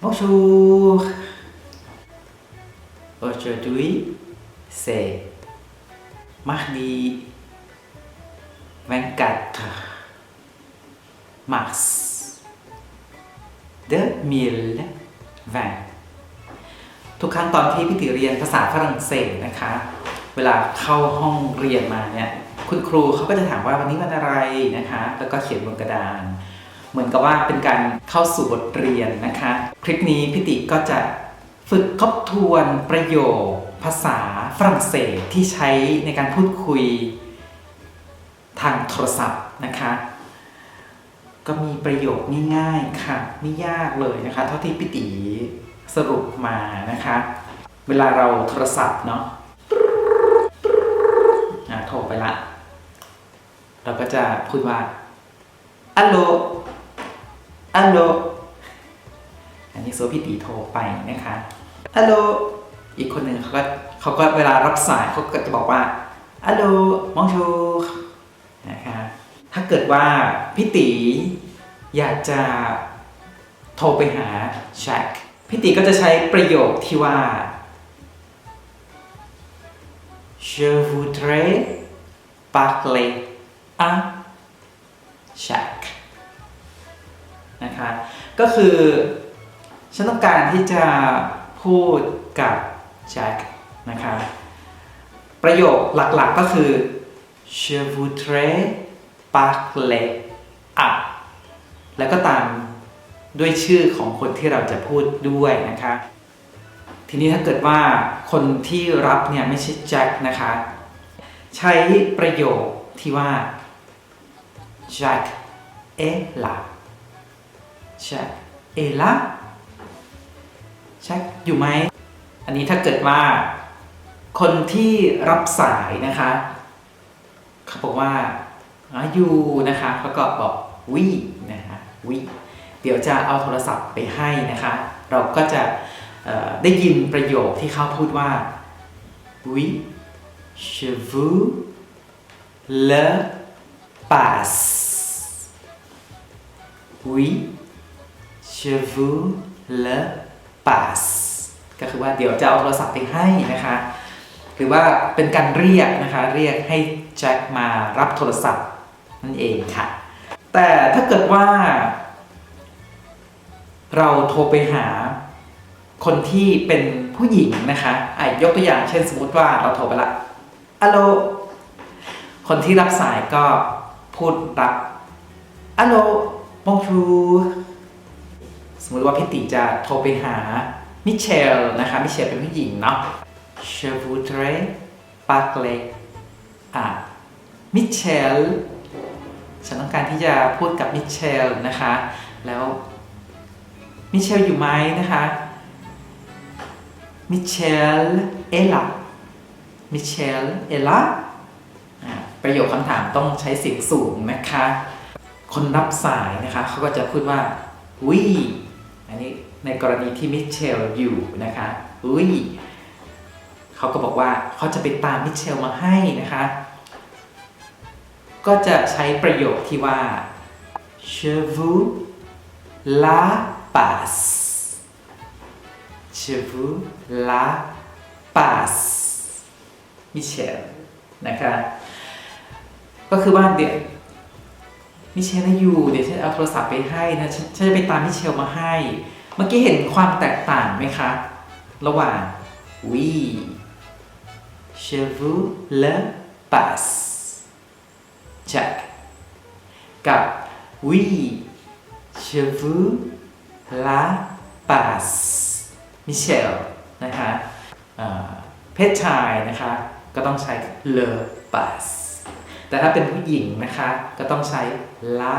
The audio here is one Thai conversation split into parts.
Bonjour. Aujourd'hui, c'est mardi 24 mars 2020 ทุกครั้งตอนที่พี่ติเรียนภาษาฝรั่งเศสนะคะ เวลาเข้าห้องเรียนมาเนี่ย คุณครูเขาก็จะถามว่าวันนี้วันอะไรนะคะ แล้วก็เขียนบนกระดาน เหมือนกับว่าเป็นการเข้าสู่บทเรียนนะคะ คลิปนี้พี่ติก็จะฝึกทบทวนประโยค ภาษาฝรั่งเศสที่ใช้ในการพูดคุยทางโทรศัพท์นะคะ ก็มีประโยคง่ายๆค่ะ ไม่ยากเลยนะคะ เท่าที่พี่ติสรุปมานะคะ เวลาเราโทรศัพท์เนาะโทรไปละ เราก็จะพูดว่าอั ลโหลอัลโหล อันนี้โซพี่ตีโทรไปนะคะอัลโหล อีกคนหนึ่งเขาก็เขาก็เวลารับสายเขาก็จะบอกว่าอัลโหล มองชูนะคะ ถ้าเกิดว่าพี่ตีอยากจะโทรไปหาแช็คพี่ตีก็จะใช้ประโยคที่ว่า Je voudrais parler à Jack นะคะ ก็คือฉันต้องการที่จะพูดกับแจ็คนะคะ ประโยคหลักๆก็คือ Je voudrais parler à แล้วก็ตามด้วยชื่อของคนที่เราจะพูดด้วยนะคะ ทีนี้ถ้าเกิดว่าคนที่รับเนี่ยไม่ใช่แจ็คนะคะ ใช้ประโยคที่ว่า Jack est là Jack est là Jack อยู่ไหม อันนี้ถ้าเกิดว่า คนที่รับสายนะคะเขาบอกว่าอยู่นะคะเขาก็บอกวินะคะวิเดี๋ยวจะเอาโทรศัพท์ไปให้นะคะ เราก็จะได้ยินประโยคที่เขาพูดว่า oui je vous le passe oui je vous le passe ก็คือว่าเดี๋ยวจะเอาโทรศัพท์ไปให้นะคะหรือว่าเป็นการเรียกนะคะเรียกให้แจ็คมารับโทรศัพท์นั่นเองค่ะ แต่ถ้าเกิดว่า เราโทรไปหาคนที่เป็นผู้หญิงนะคะไอยกตัวอย่างเช่นสมมติว่าเราโทรไปละอัลโหลคนที่รับสายก็พูดรับอัลโหลบองชู สมมติว่าพี่ติจะโทรไปหามิเชลนะคะมิเชลเป็นผู้หญิงเนาะ Je voudrais parler à Michel ฉันต้องการที่จะพูดกับมิเชลนะคะ แล้วมิเชลอยู่ไหมนะคะมิเชลเอล่ามิเชลเอล่าประโยคคำถามต้องใช้เสียงสูงนะคะ คนรับสายนะคะเขาก็จะพูดว่าวิ อันนี้ในกรณีที่มิเชลอยู่นะคะวิเขาก็บอกว่าเขาจะไปตามมิเชลมาให้นะคะ ก็จะใช้ประโยคที่ว่า je vous la passe je vous la passe มิเชลนะคะ ก็คือว่าเดี๋ยว มิเชลนะอยู่เดี๋ยวฉันเอาโทรศัพท์ไปให้นะฉันฉันจะไปตามมิเชลมาให้ เมื่อกี้เห็นความแตกต่างไหมคะ ระหว่าง oui je vous le passe ใช่กับ oui je vous la passe มิเชลนะคะเพศชายนะคะ ก็ต้องใช้ le passe แต่ถ้าเป็นผู้หญิงนะคะ ก็ต้องใช้ la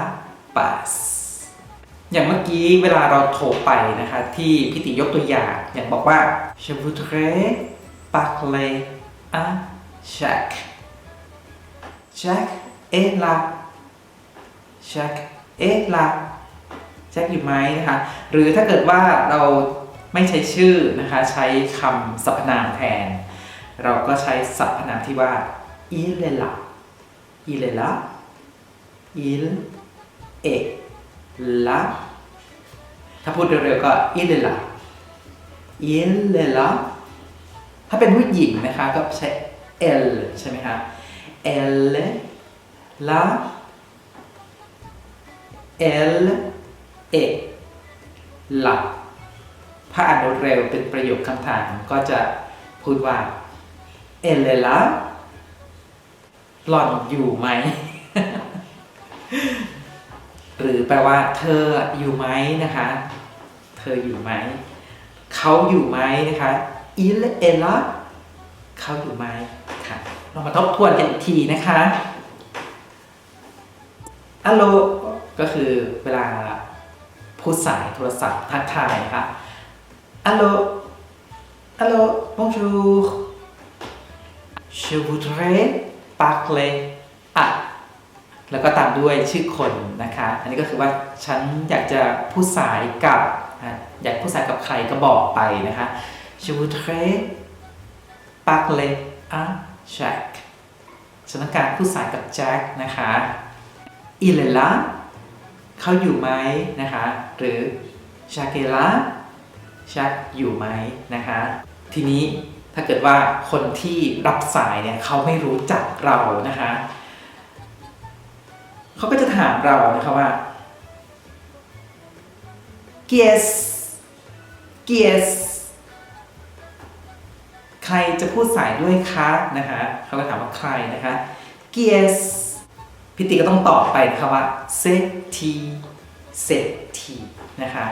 passe อย่างเมื่อกี้เวลาเราโทรไปนะคะ ที่พิติยกตัวอย่างอย่างบอกว่า je voudrais parler à Jack Jack est là Jack est là แจ็คอยู่ไหมนะคะ หรือถ้าเกิดว่าเราไม่ใช้ชื่อนะคะ ใช้คำสรรพนามแทน เราก็ใช้สรรพนามที่ว่า il est là il est là il est là ถ้าพูดเร็วๆก็ il est là il est là ถ้าเป็นผู้หญิงนะคะก็ใช้ elle ใช่ไหมคะ elle là elle est là ถ้าอ่านเร็วๆเป็นประโยคคำถามก็จะพูดว่า elle est là หล่อนอยู่ไหม หรือแปลว่า เธออยู่ไหมนะคะ เธออยู่ไหม เขาอยู่ไหมนะคะ il est là เขาอยู่ไหมค่ะเรามาทบทวนกันอีกทีนะคะอัลโลก็คือเวลาพูดสายโทรศัพท์ทักทายนะคะอัลโลอัลโล bonjour je voudrais parler à แล้วก็ตามด้วยชื่อคนนะคะ อันนี้ก็คือว่าฉันอยากจะพูดสายกับอยากพูดสายกับใครก็บอกไปนะคะ je voudrais parler à Jack ฉันต้องการพูดสายกับแจ็คนะคะ il est là เขาอยู่ไหมนะคะ หรือ Jack est là Jack อยู่ไหมนะคะ ทีนี้ ถ้าเกิดว่าคนที่รับสายเนี่ยเขาไม่รู้จักเรานะคะเขาก็จะถามเรานะคะว่า guess guess ใครจะพูดสายด้วยคะนะคะเขาก็ถามว่าใครนะคะ guess พี่ติก็ต้องตอบไปนะคะว่า set t set t นะคะ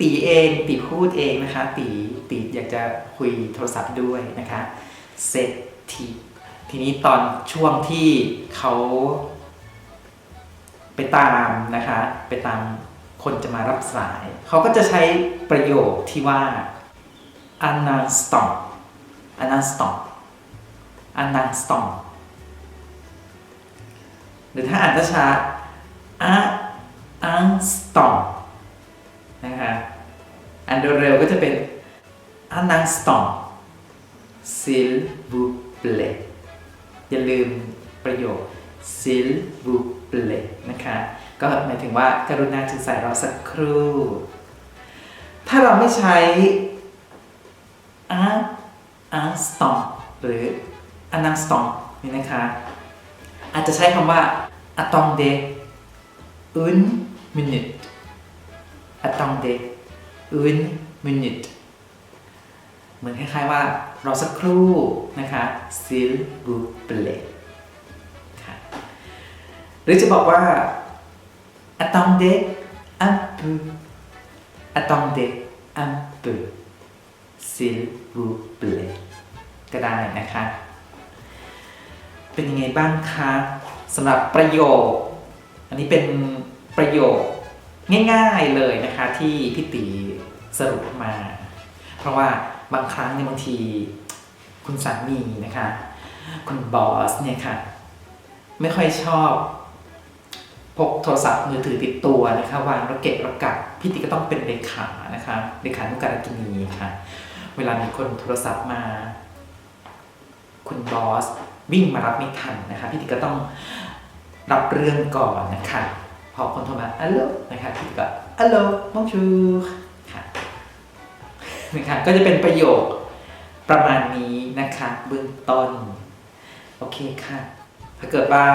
ตีเองตีพูดเองนะคะตีตีอยากจะคุยโทรศัพท์ด้วยนะคะ set t ทีนี้ตอนช่วงที่เขาไปตามนะคะไปตามคนจะมารับสาย เขาก็จะใช้ประโยคที่ว่า anna stop anna stop anna stop หรือถ้าอ่านช้าๆ a an stop นะคะอัน เร็วๆก็จะเป็น anna stop s'il vous plaît อย่าลืมประโยค s'il vous plaît นะคะ ก็หมายถึงว่าการุณาจึงใส่เราสักครู่ ถ้าเราไม่ใช้ un instant หรือ un instant นี่นะคะ อาจจะใช้คำว่า attendez une minute attendez une minute เหมือนคล้ายๆว่า รอสักครู่นะคะ s'il vous plaît ค่ะหรือจะบอกว่า attendez un peu attendez un peu s'il vous plaît ก็ได้นะคะ เป็นยังไงบ้างคะสำหรับประโยค อันนี้เป็นประโยคง่ายๆเลยนะคะที่พี่ตี สรุปมา เพราะว่าบางครั้งเนี่ยบางที คุณสามีนะคะ คุณบอสเนี่ยค่ะ ไม่ค่อยชอบพกโทรศัพท์มือถือติดตัวนะคะวางแล้วเก็บแล้วกลับพี่ติก็ต้องเป็นเลขานะคะเลขานุการกินีค่ะ เวลามีคนโทรศัพท์มา คุณบอสวิ่งมารับไม่ทันนะคะพี่ติก็ต้องรับเรื่องก่อนนะคะ พอคนโทรมาอัลโหลนะคะพี่ก็อัลโหลมองชู นะคะก็จะเป็นประโยคประมาณนี้นะคะเบื้องต้น โอเคค่ะ ถ้าเกิดว่า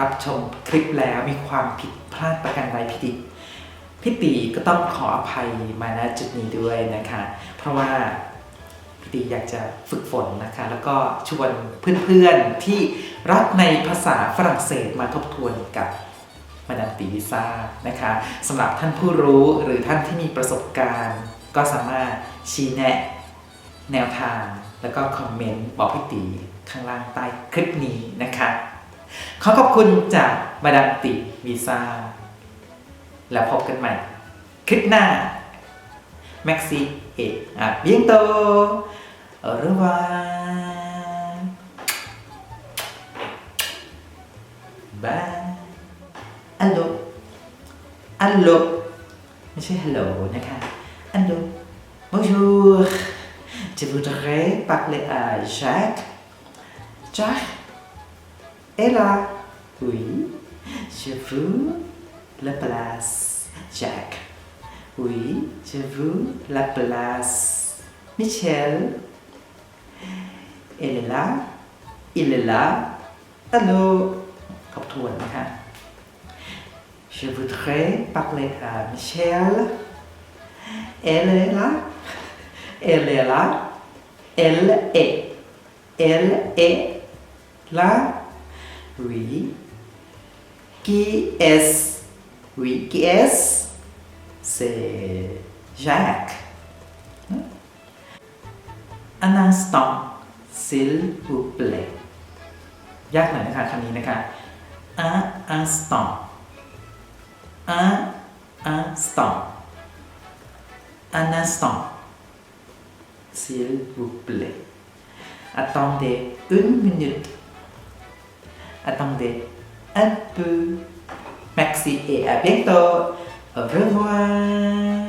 รับชมคลิปแล้วมีความผิดพลาดประการใดพี่ติพี่ตีก็ต้องขออภัยมาณจุดนี้ด้วยนะคะ เพราะว่าพี่ตีอยากจะฝึกฝนนะคะ แล้วก็ชวนเพื่อนๆที่รักในภาษาฝรั่งเศสมาทบทวนกับมาดามตีวิซ่านะคะสำหรับท่านผู้รู้หรือท่านที่มีประสบการณ์ ก็สามารถชี้แนะแนวทาง แล้วก็คอมเมนต์บอกพี่ตีข้างล่างใต้คลิปนี้นะคะขอขอบคุณจากมาดามติวีซ่าแล้วพบกันใหม่ คลิปหน้าแม็กซี่เอกอะเบียงโต au revoir bye อัลโหลอัลโหลไม่ใช่ hello นะคะ Ando. Bonjour, je voudrais parler à Jacques? Jacques est là. Oui, je veux la place. Jacques. Oui, je veux la place. Michel. Elle est là. Il est là. Allô. Hein? Je voudrais parler à Michel. Elle est là. Elle est là. Elle est. Elle est là. Oui. Qui est Oui, qui est C'est Jacques. Un instant, s'il vous plaît. ยากหน่อยนะคะคำนี้นะคะ un instant un instant. S'il vous plaît. Attendez une minute. Attendez un peu. Merci et à bientôt. Au revoir